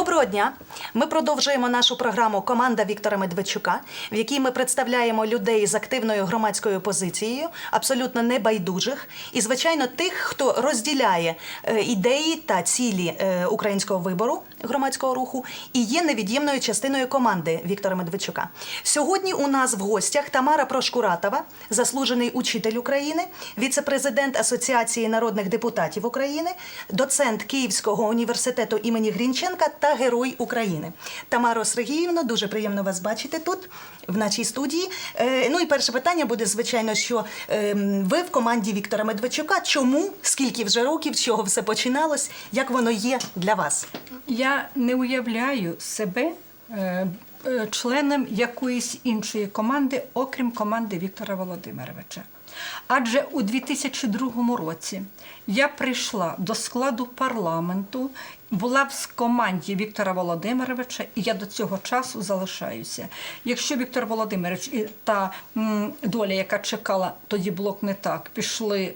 Доброго дня! Ми продовжуємо нашу програму Команда Віктора Медведчука, в якій ми представляємо людей з активною громадською позицією, абсолютно небайдужих, і, звичайно, тих, хто розділяє е, ідеї та цілі е, українського вибору громадського руху і є невід'ємною частиною команди Віктора Медведчука. Сьогодні у нас в гостях Тамара Прошкуратова, заслужений учитель України, віце-президент Асоціації народних депутатів України, доцент Київського університету імені Грінченка та Герой України. Тамаро Сергіївно, дуже приємно вас бачити тут, в нашій студії. Е, ну і перше питання буде, звичайно, що е, ви в команді Віктора Медведчука. Чому, скільки вже років, з чого все починалось, як воно є для вас? Я не уявляю себе е, е, членом якоїсь іншої команди, окрім команди Віктора Володимировича. Адже у 2002 році я прийшла до складу парламенту, була в команді Віктора Володимировича, і я до цього часу залишаюся. Якщо Віктор Володимирович і та доля, яка чекала, тоді блок не так, пішли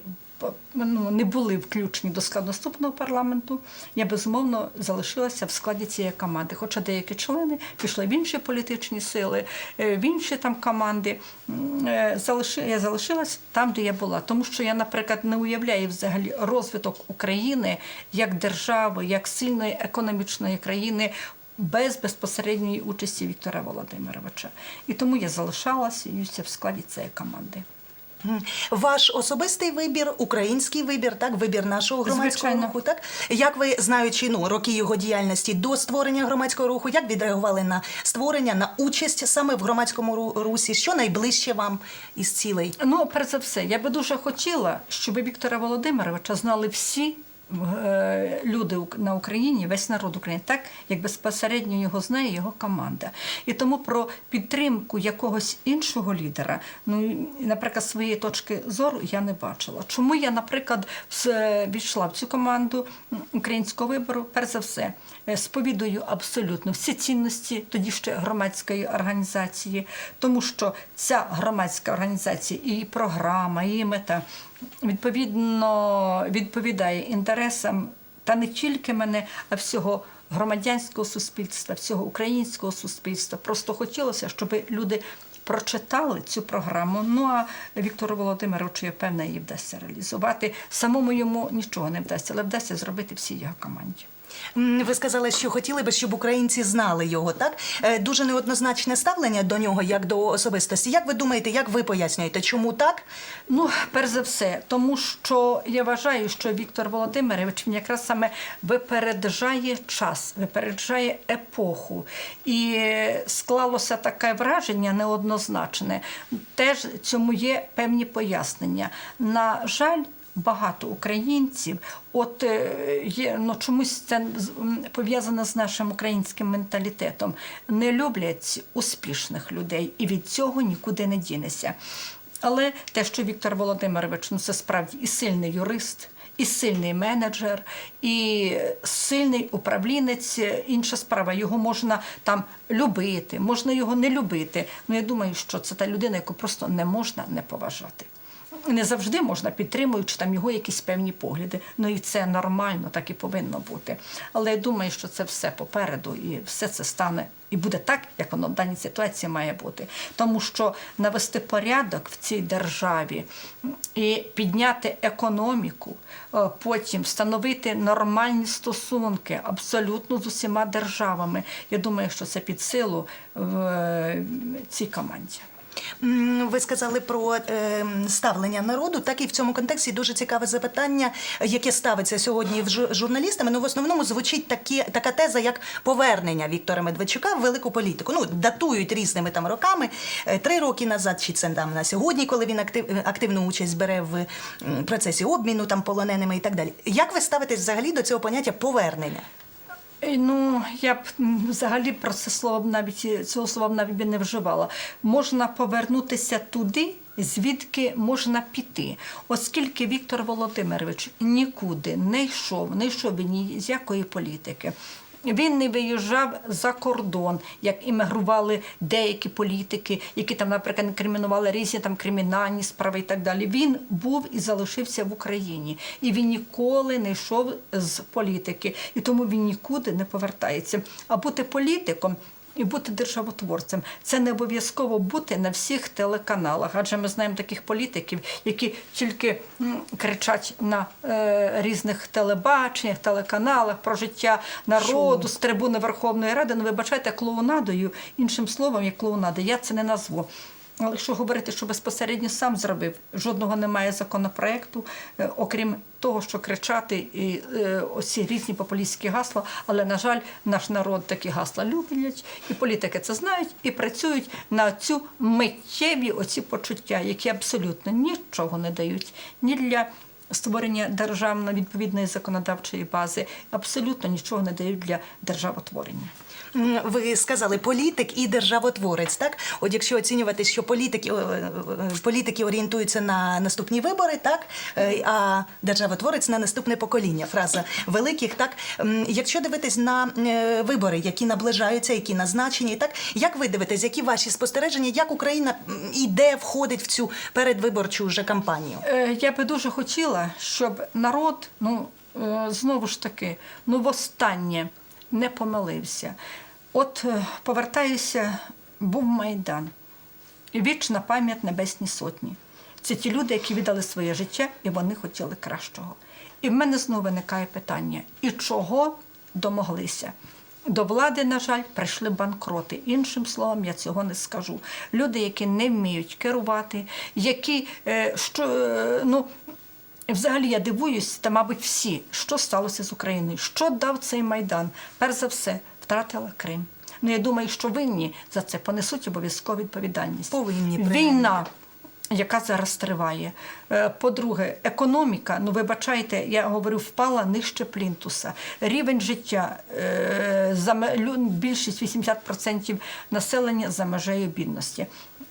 ну, не були включені до складу наступного парламенту, я безумовно залишилася в складі цієї команди. Хоча деякі члени пішли в інші політичні сили, е, в інші там команди. Е, Я залишилась там, де я була. Тому що я, наприклад, не уявляю взагалі розвиток України як держави, як сильної економічної країни. Без безпосередньої участі Віктора Володимировича. І тому я залишалася в складі цієї команди. Ваш особистий вибір, український вибір, так вибір нашого громадського Звичайно. руху. Так як ви знаючи ну роки його діяльності до створення громадського руху, як відреагували на створення, на участь саме в громадському русі? Що найближче вам із цілей? Ну, перш за все, я би дуже хотіла, щоб Віктора Володимировича знали всі люди на Україні, весь народ України, так як безпосередньо його знає його команда. І тому про підтримку якогось іншого лідера, ну наприклад, своєї точки зору я не бачила. Чому я, наприклад, з- війшла в цю команду українського вибору? Перш за все, е, сповідую абсолютно всі цінності тоді ще громадської організації, тому що ця громадська організація, і програма, і мета відповідно відповідає інтересам та не тільки мене, а всього. Громадянського суспільства, всього українського суспільства. Просто хотілося, щоб люди прочитали цю програму. Ну а Віктору Володимировичу, я певна, її вдасться реалізувати. Самому йому нічого не вдасться, але вдасться зробити всій його команді. Ви сказали, що хотіли би, щоб українці знали його, так? Е, Дуже неоднозначне ставлення до нього як до особистості. Як ви думаєте, як ви пояснюєте, чому так? Ну, перш за все, тому що я вважаю, що Віктор Володимирович він якраз саме випереджає час, випереджає епоху. І склалося таке враження неоднозначне. Теж цьому є певні пояснення. На жаль. Багато українців, от е, є ну чомусь це пов'язано з нашим українським менталітетом. Не люблять успішних людей, і від цього нікуди не дінеся. Але те, що Віктор Володимирович ну це справді і сильний юрист, і сильний менеджер, і сильний управлінець. Інша справа, його можна там любити, можна його не любити. Ну я думаю, що це та людина, яку просто не можна не поважати. Не завжди можна підтримуючи там його якісь певні погляди. Ну і це нормально, так і повинно бути. Але я думаю, що це все попереду, і все це стане і буде так, як воно в даній ситуації має бути. Тому що навести порядок в цій державі і підняти економіку, е, потім встановити нормальні стосунки абсолютно з усіма державами. Я думаю, що це під силу в е, цій команді. Ви сказали про е, ставлення народу. Так і в цьому контексті дуже цікаве запитання, яке ставиться сьогодні журналістами. Ну в основному звучить такі, така теза, як повернення Віктора Медведчука в велику політику. Ну датують різними там роками, е, три роки назад, чи це там на сьогодні, коли він актив, активну участь бере в процесі обміну там полоненими і так далі. Як ви ставитесь взагалі до цього поняття повернення? Е, Ну, я б взагалі про це слово навіть цього слова навіть би не вживала. Можна повернутися туди, звідки можна піти. Оскільки Віктор Володимирович нікуди не йшов, не йшов ні з якої політики. Він не виїжджав за кордон, як іммігрували деякі політики, які там, наприклад, кримінували різні там кримінальні справи і так далі. Він був і залишився в Україні, і він ніколи не йшов з політики, і тому він нікуди не повертається. А бути політиком. І бути державотворцем це не обов'язково бути на всіх телеканалах, адже ми знаємо таких політиків, які тільки кричать на е, різних телебаченнях, телеканалах про життя народу з трибуни Верховної Ради. Ну, вибачайте, клоунадою, іншим словом, як клоунада, я це не назву. Але якщо говорити, що безпосередньо сам зробив, жодного немає законопроекту, е, окрім того, що кричати і е, оці різні популістські гасла. Але, на жаль, наш народ такі гасла люблять, і політики це знають і працюють на цю миттєві оці почуття, які абсолютно нічого не дають ні для створення державної відповідної законодавчої бази, абсолютно нічого не дають для державотворення. Ви сказали політик і державотворець. Так, от якщо оцінювати, що політики, політики орієнтуються на наступні вибори, так е, а державотворець на наступне покоління. Фраза великих. Так, якщо дивитись на е, вибори, які наближаються, які назначені, так як ви дивитесь, які ваші спостереження, як Україна іде, входить в цю передвиборчу вже кампанію? Е, Я би дуже хотіла, щоб народ, ну знову ж таки, ну востаннє не помилився. От е, повертаюся, був Майдан. Вічна пам'ять Небесній Сотні. Це ті люди, які віддали своє життя, і вони хотіли кращого. І в мене знову виникає питання: і чого домоглися? До влади, на жаль, прийшли банкроти. Іншим словом, я цього не скажу. Люди, які не вміють керувати, які е, що е, ну. Взагалі я дивуюсь, та, мабуть, всі, що сталося з Україною, що дав цей майдан. Перш за все, втратила Крим. Ну я думаю, що винні за це понесуть обов'язкову відповідальність. Повинні, війна. Яка зараз триває. Е, По-друге, економіка, ну вибачайте, я говорю, впала нижче плінтуса. Рівень життя, е, більшість 80% населення за межею бідності.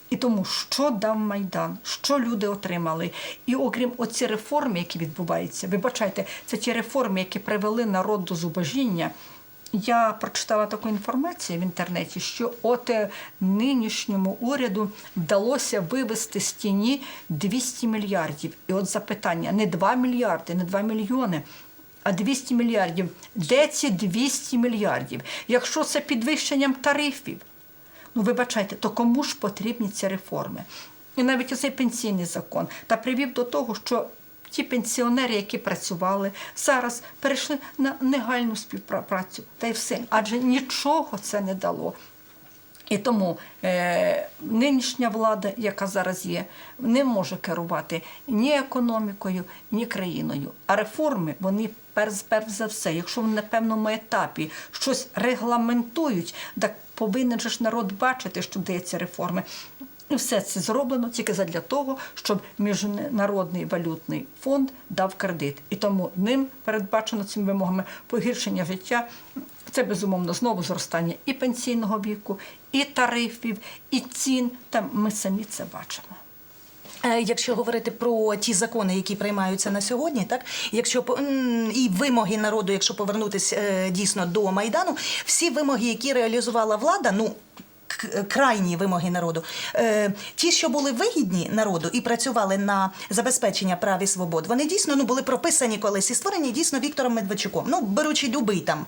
І тому, що дав Майдан, що люди отримали. І окрім оці реформи, які відбуваються, вибачайте, це ті реформи, які привели народ до зубожіння. Я прочитала таку інформацію в інтернеті, що от е, нинішньому уряду вдалося вивести з тіні 200 мільярдів. І от запитання: не 2 мільярди, не 2 мільйони. А 200 мільярдів. Де ці 200 мільярдів? Якщо це підвищенням тарифів, ну вибачайте, то кому ж потрібні ці реформи? І навіть оцей пенсійний закон та привів до того, що ті пенсіонери, які працювали, зараз перейшли на негайну співпрацю. Та й все. Адже нічого це не дало. І тому е, нинішня влада, яка зараз є, не може керувати ні економікою, ні країною. А реформи вони перш, за все, якщо вони на певному етапі щось регламентують, так повинен же ж народ бачити, що дається реформи. І все це зроблено тільки задля того, щоб Міжнародний валютний фонд дав кредит. І тому ним передбачено цими вимогами погіршення життя. Це безумовно знову зростання і пенсійного віку, і тарифів, і цін. Там ми самі це бачимо. Е, Якщо говорити про ті закони, які приймаються на сьогодні, так якщо і вимоги народу, якщо повернутися е, дійсно до майдану, всі вимоги, які реалізувала влада, ну. Крайні вимоги народу, е, ті, що були вигідні народу і працювали на забезпечення прав і свобод, вони дійсно ну були прописані колись і створені дійсно Віктором Медведчуком. Ну беручи любий там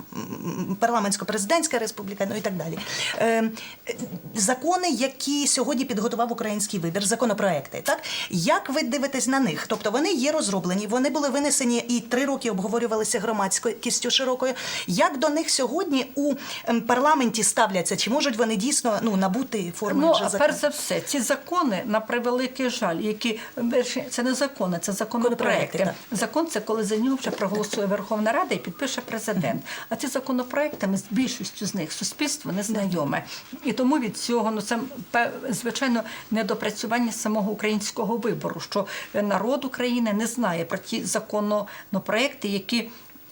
парламентсько-президентська республіка, ну і так далі. Е, закони, які сьогодні підготував український вибір, законопроекти, так як ви дивитесь на них? Тобто вони є розроблені, вони були винесені і три роки обговорювалися громадськістю широкою. Як до них сьогодні у ем, парламенті ставляться? Чи можуть вони дійсно ну набути форми Ну, вже а закону? перш за все, ці закони, на превеликий жаль, які це не закони, це законопроекти. Законопроекти, Закон це коли за нього вже проголосує Верховна Рада і підпише президент. А ці законопроекти, ми з більшістю з них суспільство не знайоме. І тому від цього ну це звичайно недопрацювання самого українського вибору, що народ України не знає про ті законопроекти, які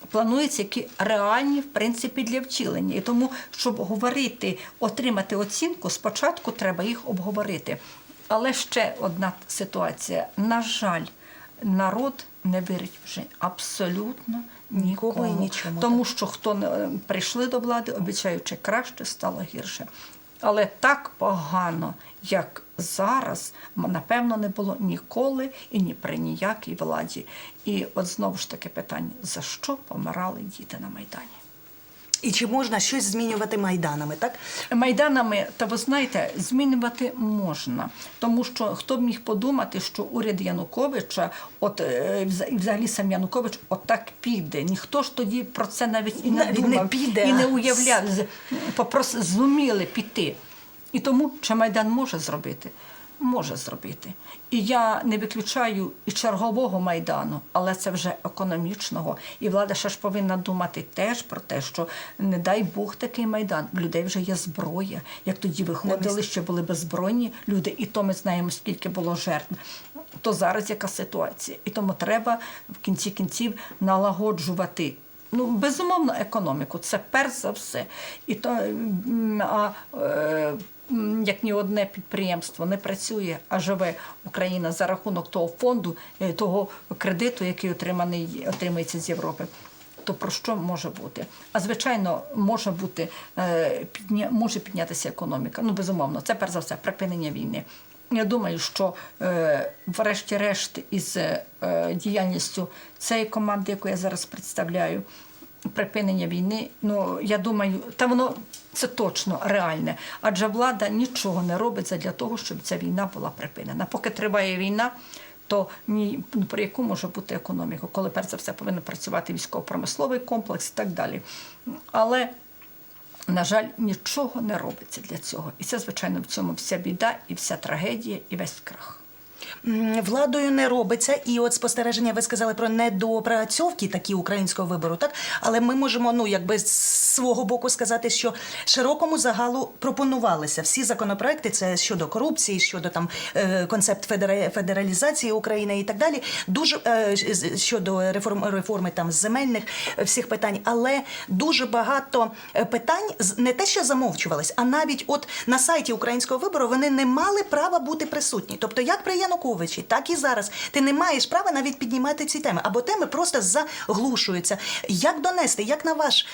плануються які реальні в принципі для втілення. І тому, щоб говорити, отримати оцінку, спочатку треба їх обговорити. Але ще одна ситуація. На жаль, народ не вірить вже абсолютно Нікому нікому. і нічому, Тому що хто не прийшли до влади, обіцяючи краще, стало гірше. Але так погано, як зараз, напевно, не було ніколи і ні при ніякій владі. І от знову ж таки питання: за що помирали діти на Майдані? І чи можна щось змінювати майданами, так? Майданами, та ви знаєте, змінювати можна, тому що хто б міг подумати, що уряд Януковича, от е, і взагалі сам Янукович, отак піде. Ніхто ж тоді про це навіть і не Навіть не піде, і не уявляв, попрос зуміли піти. І тому чи майдан може зробити? Може зробити. І я не виключаю і чергового майдану, але це вже економічного. І влада ще ж повинна думати теж про те, що не дай Бог такий майдан. В людей вже є зброя. Як тоді виходили, ще були беззбройні люди, і то ми знаємо, скільки було жертв. То зараз яка ситуація? І тому треба в кінці кінців налагоджувати Ну, безумовно, економіку це перш за все. І то а, е, як ні одне підприємство не працює, а живе Україна за рахунок того фонду, е, того кредиту, який отриманий отримується з Європи. То про що може бути? А звичайно, може бути е, може піднятися економіка. Ну безумовно, це перш за все припинення війни. Я думаю, що е, врешті-решт із діяльністю цієї команди, яку я зараз представляю, припинення війни, ну я думаю, та воно це точно реальне. Адже влада нічого не робить для того, щоб ця війна була припинена. Поки триває війна, то ні ну, про яку може бути економіка, коли перш за все повинен працювати військово-промисловий комплекс і так далі. Але на жаль, нічого не робиться для цього. І це, звичайно, в цьому вся біда, і вся трагедія, і весь крах. Владою не робиться, і от спостереження ви сказали про недоопрацьовки такі українського вибору, так але ми можемо ну якби з свого боку сказати, що широкому загалу пропонувалися всі законопроекти. Це щодо корупції, щодо там е, концепт федералізації України і так далі. Дуже е, щодо реформ реформи там земельних е, всіх питань, але дуже багато питань не те, що замовчувались, а навіть от на сайті українського вибору вони не мали права бути присутні. Тобто, як при Януковичі, так і зараз. Ти не маєш права навіть піднімати ці теми, або теми просто заглушуються. Як донести, як на ваш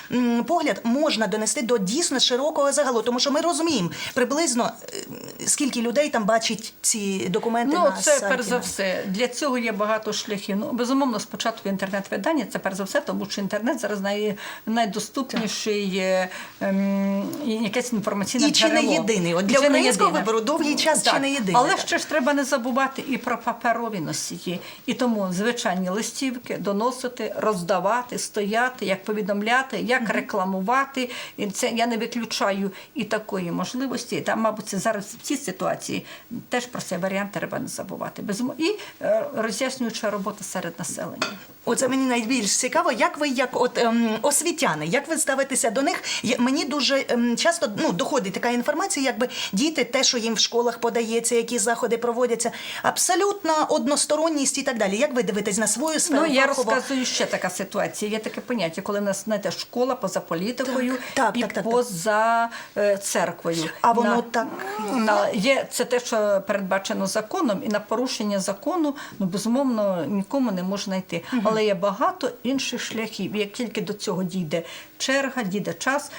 погляд, можна донести до дійсно широкого загалу? Тому що ми розуміємо приблизно е, скільки людей там бачить ці документи Ну, на це сайті. перш за все. Для цього є багато шляхів. Ну, безумовно, спочатку інтернет-видання, це перш за все, тому що інтернет зараз най, найдоступніший е, ем, якесь інформаційне І чи не єдиний? От для чи українського єдине. вибору довгий час чи не єдиний, Але так? ще ж треба не забувати і про паперові носії. І тому звичайні листівки доносити, роздавати, стояти, як повідомляти, як рекламувати. І це я не виключаю і такої можливості. Та, мабуть, це зараз цій ситуації теж про цей варіант треба не забувати. І е, роз'яснююча робота серед населення. Оце мені найбільш цікаво, як ви, як от ем, освітяни, як ви ставитеся до них? Я- Мені дуже ем, часто ну, доходить така інформація, якби діти, те, що їм в школах подається, які заходи проводяться, абсолютно односторонність і так далі. Як ви дивитесь на свою сферу? Ну, я фахово? розказую ще така ситуація. Є таке поняття, коли в нас знаєте, школа поза політикою Так, так, і так, так, так. поза е, церквою. А воно так на, є це те, що передбачено законом, і на порушення закону, ну безумовно, нікому не можна йти. Але є багато інших шляхів. Як тільки до цього дійде черга, дійде час,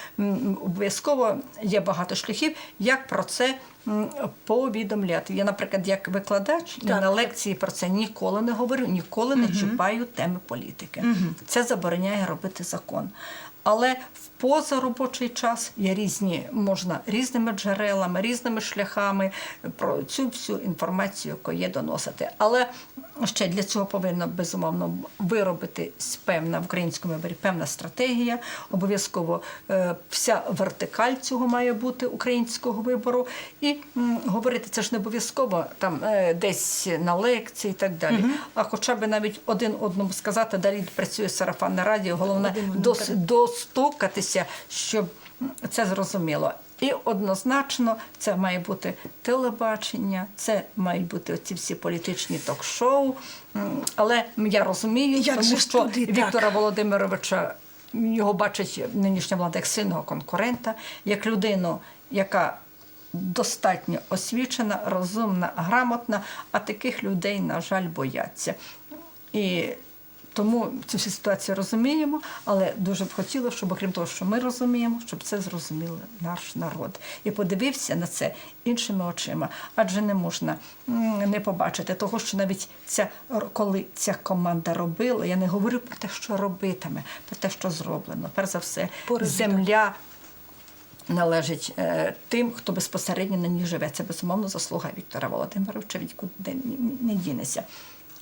обов'язково є багато шляхів, як про це. Повідомляти. Я, наприклад, як викладач, я Так, на лекції про це ніколи не говорю, ніколи не чіпаю теми політики. Це забороняє робити закон. Але в позаробочий час є різні, можна різними джерелами, різними шляхами про цю всю інформацію, яку є доносити. Але ще для цього повинна безумовно виробити певна в українському виборі певна стратегія. Обов'язково е, вся вертикаль цього має бути українського вибору. І говорити це ж не обов'язково там е, десь на лекції і так далі. А хоча б навіть один одному сказати, далі працює сарафанне радіо. Головне дос, достукатися, щоб це зрозуміло. І однозначно це має бути телебачення, це мають бути оці всі політичні ток-шоу. Але я розумію, Як тому що туди так? Віктора Володимировича його бачить нинішня влада як сильного конкурента, як людину, яка достатньо освічена, розумна, грамотна, а таких людей, на жаль, бояться. І тому цю всю ситуацію розуміємо, але дуже б хотілося, щоб окрім того, що ми розуміємо, щоб це зрозумів наш народ і подивився на це іншими очима. Адже не можна не побачити того, що навіть ця коли ця команда робила, я не говорю про те, що робитиме, про те, що зроблено. Перш за все, земля належить е, тим, хто безпосередньо на ній живе. Це безумовно заслуга Віктора Володимировича, відкуди не дінеся.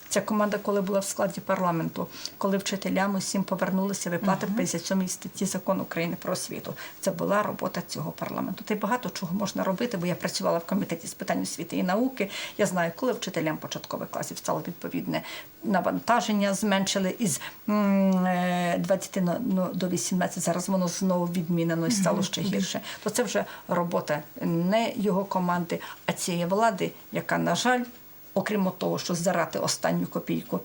Ця команда, коли була в складі парламенту, коли вчителям усім повернулися виплати в 57 статті закону України про освіту. Це була робота цього парламенту. Та й багато чого можна робити, бо я працювала в комітеті з питань освіти і науки. Я знаю, коли вчителям початкових класів стало відповідне навантаження, зменшили із м, е, 20 ну, до 18, Зараз воно знову відмінено і стало ще гірше. То це вже робота не його команди, а цієї влади, яка, на жаль, окрім того, що зарати останню копійку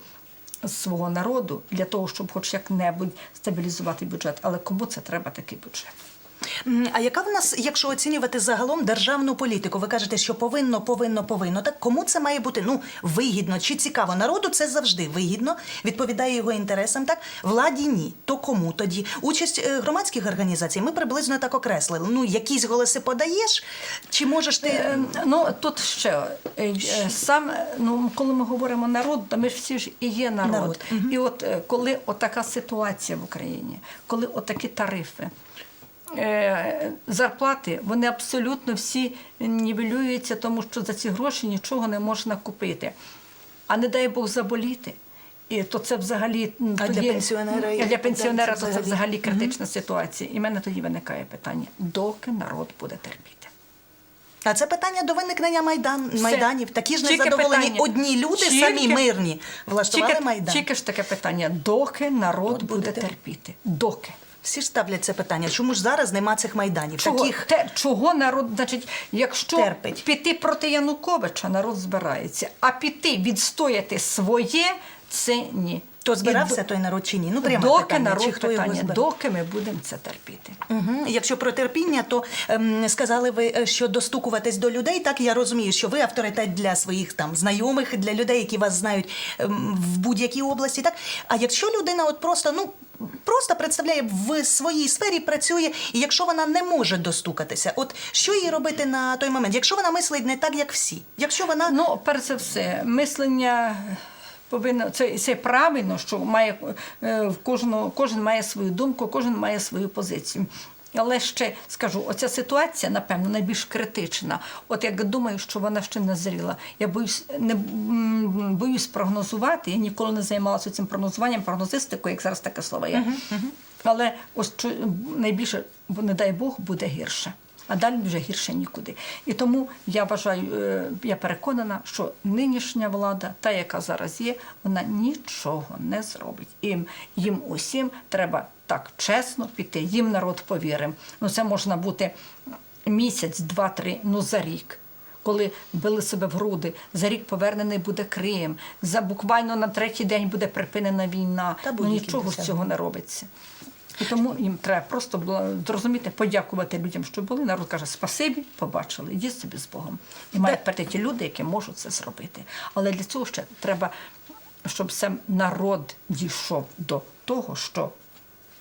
свого народу для того, щоб хоч як-небудь стабілізувати бюджет. Але кому це треба такий бюджет? А яка в нас, якщо оцінювати загалом державну політику? Ви кажете, що повинно, повинно, повинно. Так кому це має бути ну вигідно чи цікаво? Народу це завжди вигідно, відповідає його інтересам. Так владі ні. То кому тоді? Участь е, громадських організацій ми приблизно так окреслили. Ну якісь голоси подаєш, чи можеш ти Е, Ну тут ще е, сам, ну коли ми говоримо народ, то ми ж всі ж і є народ. Народ, І от коли отака ситуація в Україні, коли отакі тарифи. Е, Зарплати вони абсолютно всі нівелюються, тому що за ці гроші нічого не можна купити. А не дай Бог заболіти. І то це взагалі А для пенсіонера для пенсіонера то це взагалі. критична ситуація. І в мене тоді виникає питання: доки народ буде терпіти. А це питання до виникнення майдан Все. майданів. Такі ж незадоволені одні люди, Тільки- самі мирні, влаштували Тільки, майдан. тільки ж таке питання: доки народ буде терпіти? Доки? Всі ж ставлять це питання. Чому ж зараз нема цих майданів? Чого, Таких те, чого народ, значить, якщо Терпить. піти проти Януковича, народ збирається, а піти відстояти своє це ні. То збирався І той народ чи ні? Ну прямо доки питання, народ чи хто його питання, збирав? доки ми будемо це терпіти. Угу. Якщо про терпіння, то ем, сказали ви, е, що достукуватись до людей. Так я розумію, що ви авторитет для своїх там знайомих, для людей, які вас знають ем, в будь-якій області. Так, а якщо людина, от просто ну. Просто представляє в своїй сфері, працює, і якщо вона не може достукатися, от що їй робити на той момент? Якщо вона мислить не так, як всі, якщо вона Ну, перш за все, мислення повинно це, це правильно, що має е, в кожного, кожен має свою думку, кожен має свою позицію. Але ще скажу, оця ситуація, напевно, найбільш критична. От як думаю, що вона ще не зріла. Я боюсь, не боюсь прогнозувати. Я ніколи не займалася цим прогнозуванням, прогнозистикою, як зараз таке слово є. Але ось що найбільше, не дай Бог, буде гірше. А далі вже гірше нікуди. І тому я вважаю, е, я переконана, що нинішня влада, та яка зараз є, вона нічого не зробить. Їм, їм усім треба так чесно піти. Їм народ повірив. Ну це можна бути місяць, два-три, ну за рік. Коли били себе в груди, за рік повернений буде Крим, за буквально на третій день буде припинена війна. Та ну нічого з цього не робиться. І тому їм треба просто було зрозуміти, подякувати людям, що були. Народ каже, спасибі, побачили, йдіть собі з Богом. І мають прийти ті люди, які можуть це зробити. Але для цього ще треба, щоб сам народ дійшов до того, що.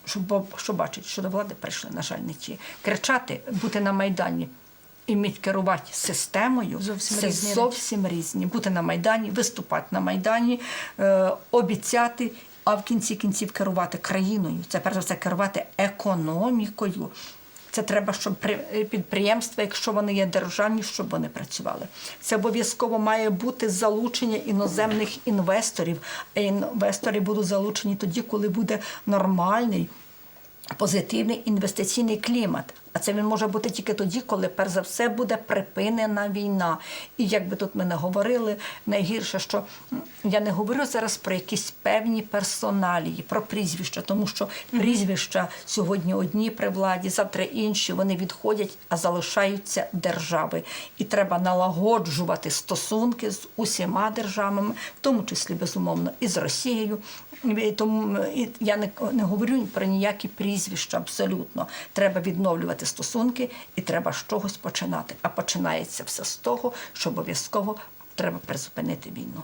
Що, бо- що бачить, що до влади прийшли, на жаль, не ті. Кричати, бути на Майдані і вміть керувати системою Зовсім це різні зовсім різні. Бути на Майдані, виступати на Майдані, е, обіцяти, а в кінці кінців керувати країною. Це перш за все керувати економікою. Це треба, щоб при- е, підприємства, якщо вони є державні, щоб вони працювали. Це обов'язково має бути залучення іноземних інвесторів. А інвестори будуть залучені тоді, коли буде нормальний позитивний інвестиційний клімат. А це він може бути тільки тоді, коли перш за все буде припинена війна. І як би тут ми не говорили, найгірше, що я не говорю зараз про якісь певні персоналії, про прізвища, тому що прізвища сьогодні одні при владі, завтра інші. Вони відходять, а залишаються держави. І треба налагоджувати стосунки з усіма державами, в тому числі безумовно і з Росією. І Тому я не, не говорю про ніякі прізвища абсолютно. Треба відновлювати стосунки і треба з чогось починати. А починається все з того, що обов'язково треба призупинити війну.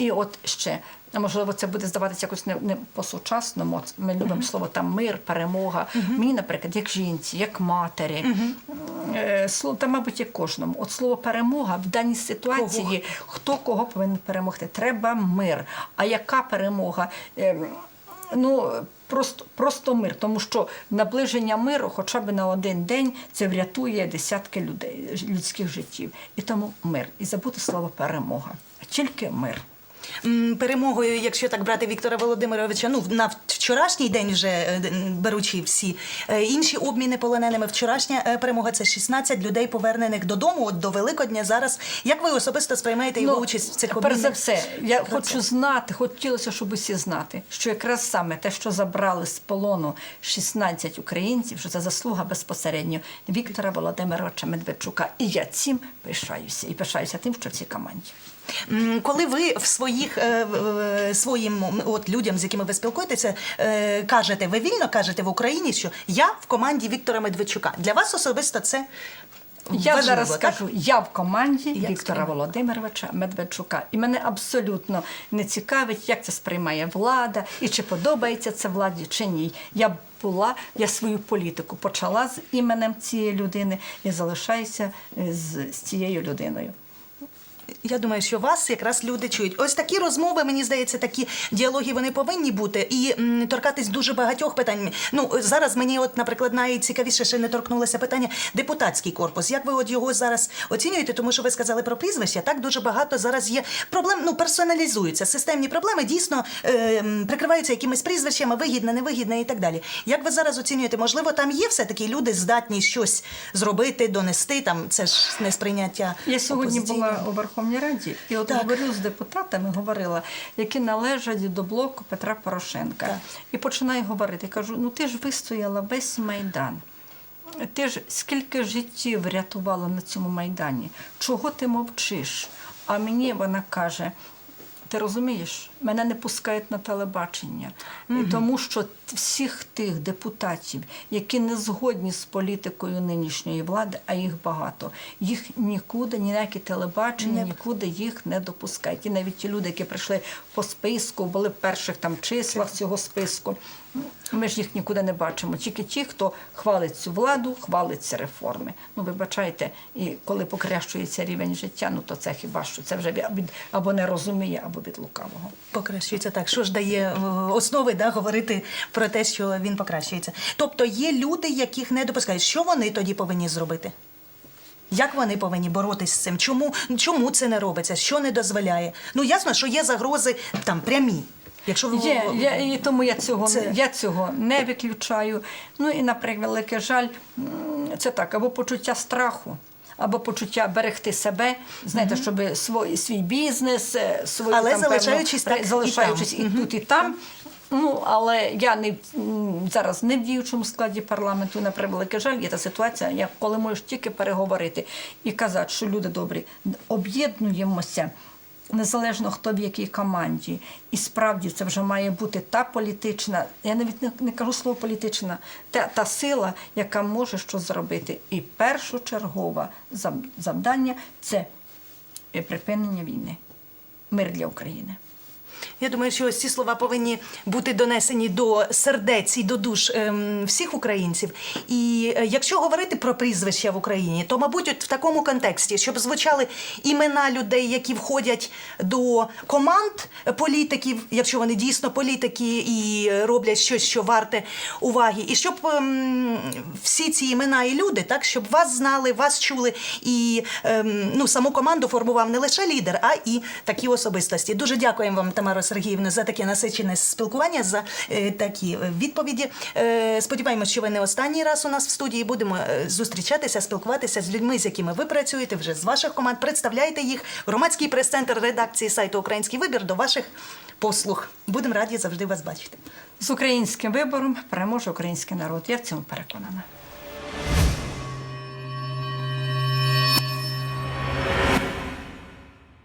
І от ще. Можливо, це буде здаватися якось не, не по-сучасному. Ми любимо слово там мир, перемога. Мені, наприклад, як жінці, як матері, е, слово, та, мабуть, як кожному. От слово перемога в даній ситуації, хто кого повинен перемогти? Треба мир. А яка перемога? Ем, ну, просто, просто мир, тому що наближення миру хоча б на один день це врятує десятки людей, людських життів. І тому мир. І забути слово перемога. Тільки мир. М, Перемогою, якщо так брати Віктора Володимировича, ну на вчорашній день вже е, беручи всі е, інші обміни полоненими. Вчорашня е, перемога це 16 людей повернених додому. От до Великодня зараз. Як ви особисто сприймаєте його участь в цих Ну, перш за все, я процесах? хочу знати, хотілося, щоб усі знати, що якраз саме те, що забрали з полону 16 українців, що це заслуга безпосередньо Віктора Володимировича Медведчука. І я цим пишаюся. І пишаюся тим, що в цій команді. Коли ви в своїх е, е, своїм от людям, з якими ви спілкуєтеся, е, кажете, ви вільно кажете в Україні, що я в команді Віктора Медведчука. Для вас особисто це Я важливо, зараз так? скажу, я в команді Як Віктора сприймаєте? Володимировича Медведчука. І мене абсолютно не цікавить, як це сприймає влада і чи подобається це владі, чи ні. Я була, я свою політику почала з іменем цієї людини і залишаюся з, з цією людиною. Я думаю, що вас якраз люди чують. Ось такі розмови, мені здається, такі діалоги вони повинні бути і м, торкатись дуже багатьох питань. Ну зараз мені, от, наприклад, найцікавіше ще не торкнулося питання депутатський корпус. Як ви от його зараз оцінюєте? Тому що ви сказали про прізвища. Так дуже багато зараз є проблем. Ну персоналізуються системні проблеми, дійсно е, прикриваються якимись прізвищами, вигідне, невигідне і так далі. Як ви зараз оцінюєте? Можливо, там є все таки люди здатні щось зробити, донести. Там це ж не сприйняття. Я сьогодні була у Верховній Раді і от Так. говорю з депутатами, говорила, які належать до блоку Петра Порошенка. Так. І починаю говорити. Кажу: ну ти ж вистояла весь майдан. Ти ж скільки життів врятувала на цьому майдані? Чого ти мовчиш? А мені вона каже: ти розумієш, мене не пускають на телебачення, І тому що всіх тих депутатів, які не згодні з політикою нинішньої влади, а їх багато, їх нікуди, ніякі телебачення, нікуди їх не допускають. І навіть ті люди, які прийшли по списку, були в перших там числах цього списку. Ми ж їх нікуди не бачимо. Тільки ті, хто хвалить цю владу, хвалить ці реформи. Ну, вибачайте, і коли покращується рівень життя, ну то це хіба що це вже від або не розуміє, або від лукавого. Покращується так. Що ж дає е, основи да, говорити про те, що він покращується? Тобто є люди, яких не допускають. Що вони тоді повинні зробити? Як вони повинні боротися з цим? Чому, чому це не робиться? Що не дозволяє? Ну ясно, що є загрози там прямі. Якщо ви Є, я, і тому я цього, Це- я цього не виключаю. Ну і на превеликий жаль, це так, або почуття страху. Або почуття берегти себе, знаєте, щоб свій, свій бізнес, е, свою Але там, залишаючись певну, так і там. і, тут, і там. Ну, але я не зараз не в діючому складі парламенту, на превеликий жаль, є та ситуація, як коли можеш тільки переговорити і казати, що люди добрі, об'єднуємося незалежно хто в якій команді. І справді це вже має бути та політична, я навіть не, не кажу слово політична, та, та сила, яка може щось зробити. І першочергове завдання це е, припинення війни, мир для України. Я думаю, що ось ці слова повинні бути донесені до сердець і до душ ем, всіх українців. І е, якщо говорити про прізвища в Україні, то, мабуть, от в такому контексті, щоб звучали імена людей, які входять до команд політиків, якщо вони дійсно політики і роблять щось, що варте уваги, і щоб ем, всі ці імена і люди, так щоб вас знали, вас чули, і ем, ну саму команду формував не лише лідер, а і такі особистості. Дуже дякуємо вам, Тамаро Сергіївна, за таке насичене спілкування, за е, такі е, відповіді. Е, сподіваємось, що ви не останній раз у нас в студії будемо зустрічатися, спілкуватися з людьми, з якими ви працюєте вже з ваших команд. Представляйте їх. Громадський прес-центр редакції сайту Український вибір до ваших послуг. Будемо раді завжди вас бачити. З українським вибором переможе український народ. Я в цьому переконана.